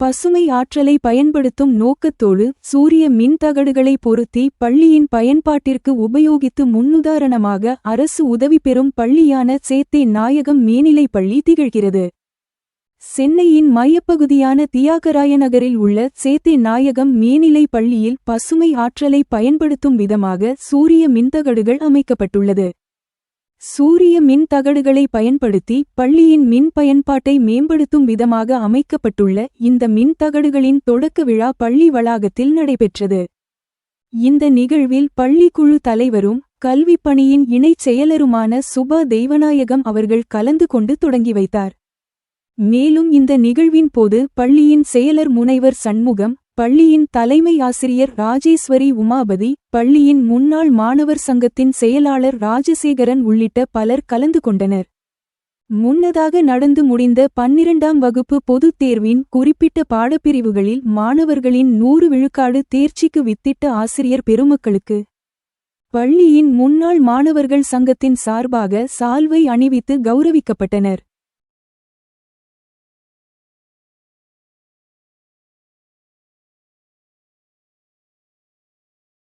பசுமை ஆற்றலை பயன்படுத்தும் நோக்கத்தோடு சூரிய மின்தகடுகளை பொருத்தி பள்ளியின் பயன்பாட்டிற்கு உபயோகித்து முன்னுதாரணமாக அரசு உதவி பெறும் பள்ளியான சேத்தே நாயகம் மேனிலைப் பள்ளி திகழ்கிறது. சென்னையின் மையப்பகுதியான தியாகராய நகரில் உள்ள சேத்தே நாயகம் மேனிலை பள்ளியில் பசுமை ஆற்றலை பயன்படுத்தும் விதமாக சூரிய மின்தகடுகள் அமைக்கப்பட்டுள்ளது. சூரிய மின் தகடுகளை பயன்படுத்தி பள்ளியின் மின் பயன்பாட்டை மேம்படுத்தும் விதமாக அமைக்கப்பட்டுள்ள இந்த மின் தகடுகளின் தொடக்க விழா பள்ளி வளாகத்தில் நடைபெற்றது. இந்த நிகழ்வில் பள்ளிக்குழு தலைவரும் கல்விப் பணியின் இணைச் செயலருமான சுபா தெய்வநாயகம் அவர்கள் கலந்து கொண்டு தொடங்கி வைத்தார். மேலும் இந்த நிகழ்வின் போது பள்ளியின் செயலர் முனைவர் சண்முகம் பள்ளியின் தலைமை ஆசிரியர் ராஜேஸ்வரி உமாபதி பள்ளியின் முன்னாள் மாணவர் சங்கத்தின் செயலாளர் ராஜசேகரன் உள்ளிட்ட பலர் கலந்து கொண்டனர். முன்னதாக நடந்து முடிந்த பன்னிரண்டாம் வகுப்பு பொதுத் தேர்வின் குறிப்பிட்ட பாடப்பிரிவுகளில் மாணவர்களின் நூறு விழுக்காடு தேர்ச்சிக்கு வித்திட்ட ஆசிரியர் பெருமக்களுக்கு பள்ளியின் முன்னாள் மாணவர்கள் சங்கத்தின் சார்பாக சால்வை அணிவித்து கௌரவிக்கப்பட்டனர்.